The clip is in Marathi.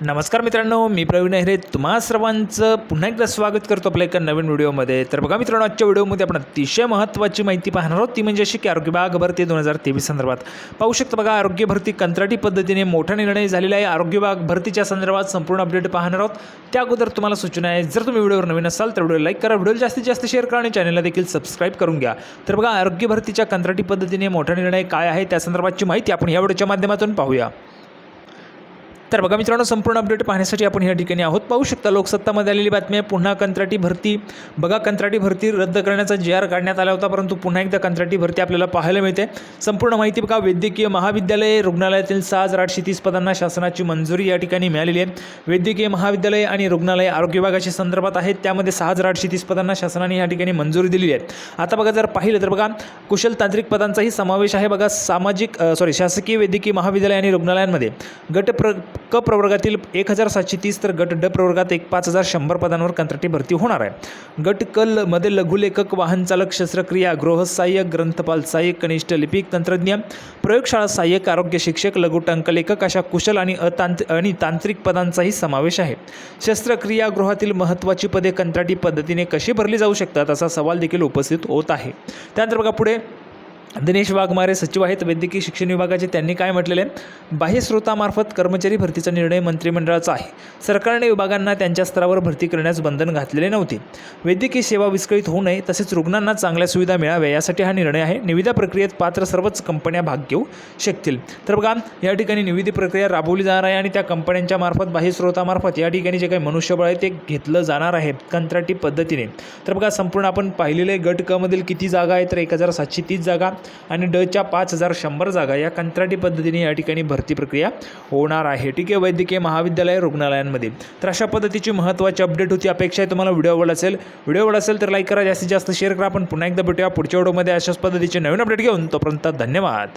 नमस्कार मित्रांनो मी प्रवीण अहिरे तुम्हा सर्वांचं पुन्हा एकदा स्वागत करतो आपल्या एका नवीन व्हिडिओमध्ये. तर बघा मित्रांनो आजच्या व्हिडिओमध्ये आपण अतिशय महत्त्वाची माहिती पाहणार आहोत. ती म्हणजे अशी की आरोग्य विभाग भरती दोन हजार तेवीस संदर्भात. पाहू शकता बघा आरोग्य भरती कंत्राटी पद्धतीने मोठा निर्णय झालेला आहे. आरोग्य विभाग भरतीच्या संदर्भात संपूर्ण अपडेट पाहणार आहोत. त्या अगोदर तुम्हाला सूचना आहे जर तुम्ही व्हिडिओवर नवीन असाल तर व्हिडिओ लाईक करा. व्हिडिओ जास्तीत जास्त शेअर करा आणि चॅनलला देखील सबस्क्राईब करून घ्या. तर बघा आरोग्य भरतीच्या कंत्राटी पद्धतीने मोठा निर्णय काय आहे? त्या संदर्भातची माहिती आपण या व्हिडिओच्या माध्यमातून पाहूया. तर बघा मित्रांनो संपूर्ण अपडेट पाहण्यासाठी आपण या ठिकाणी आहोत. पाहू शकता लोकसत्तामध्ये आलेली बातमी आहे पुन्हा कंत्राटी भरती. बघा कंत्राटी भरती रद्द करण्याचा जे आर काढण्यात आला होता परंतु पुन्हा एकदा कंत्राटी भरती आपल्याला पाहायला मिळते. संपूर्ण माहिती बघा वैद्यकीय महाविद्यालय रुग्णालयातील सहा हजार आठशे तीस पदांना शासनाची मंजुरी या ठिकाणी मिळालेली आहे. वैद्यकीय महाविद्यालय आणि रुग्णालय आरोग्य विभागाच्या संदर्भात आहेत त्यामध्ये सहा हजार आठशे तीस पदांना शासनाने या ठिकाणी मंजुरी दिलेली आहे. आता बघा जर पाहिलं तर बघा कुशल तांत्रिक पदांचाही समावेश आहे. बघा सामाजिक सॉरी शासकीय वैद्यकीय महाविद्यालय आणि रुग्णालयांमध्ये गट प्र क प्रवर्गातील एक हजार सातशे तीस तर गट ड प्रवर्गात एक पाच हजार शंभर पदांवर कंत्राटी भरती होणार आहे. गट कलमध्ये लघुलेखक वाहन चालक शस्त्रक्रिया गृहसहाय्यक ग्रंथपाल सहाय्यक कनिष्ठ लिपिक तंत्रज्ञ प्रयोगशाळा सहाय्यक आरोग्य शिक्षक लघुटंक लेखक अशा कुशल आणि अतांत आणि तांत्रिक पदांचाही समावेश आहे. शस्त्रक्रिया गृहातील महत्त्वाची पदे कंत्राटी पद्धतीने कशी भरली जाऊ शकतात असा सवाल देखील उपस्थित होत आहे. त्यानंतर बघा पुढे दिनेश वाघमारे सचिव आहेत. वैद्यकीय शिक्षण विभागाचे त्यांनी काय म्हटलेले? आहे बाह्य स्रोतामार्फत कर्मचारी भरतीचा निर्णय मंत्रिमंडळाचा आहे. सरकारने विभागांना त्यांच्या स्तरावर भरती करण्यास बंधन घातलेले नव्हते. वैद्यकीय सेवा विस्कळीत होऊ नये तसेच रुग्णांना चांगल्या सुविधा मिळाव्या यासाठी हा निर्णय आहे. निविदा प्रक्रियेत पात्र सर्वच कंपन्या भाग घेऊ शकतील. तर बघा या ठिकाणी निविदी प्रक्रिया राबवली जाणार आहे आणि त्या कंपन्यांच्या मार्फत बाह्य स्रोतामार्फत या ठिकाणी जे काही मनुष्यबळ आहे ते घेतलं जाणार आहे कंत्राटी पद्धतीने. तर बघा संपूर्ण आपण पाहिलेलं आहे गट क मधील किती जागा आहे तर एक हजार सातशे तीस जागा. आणि डच्या पाच हजार शंभर जागा या कंत्राटी पद्धतीने या ठिकाणी भरती प्रक्रिया होणार आहे. ठीक आहे वैद्यकीय महाविद्यालय रुग्णालयांमध्ये. तर अशा पद्धतीची महत्त्वाची अपडेट होती. अपेक्षा आहे तुम्हाला व्हिडिओ आवडला असेल. व्हिडिओ आवडला असेल तर लाईक करा. जास्तीत जास्त शेअर करा. आपण पुन्हा एकदा भेटूया पुढच्या व्हिडिओमध्ये अशाच पद्धतीचे नवीन अपडेट घेऊन. तोपर्यंत धन्यवाद.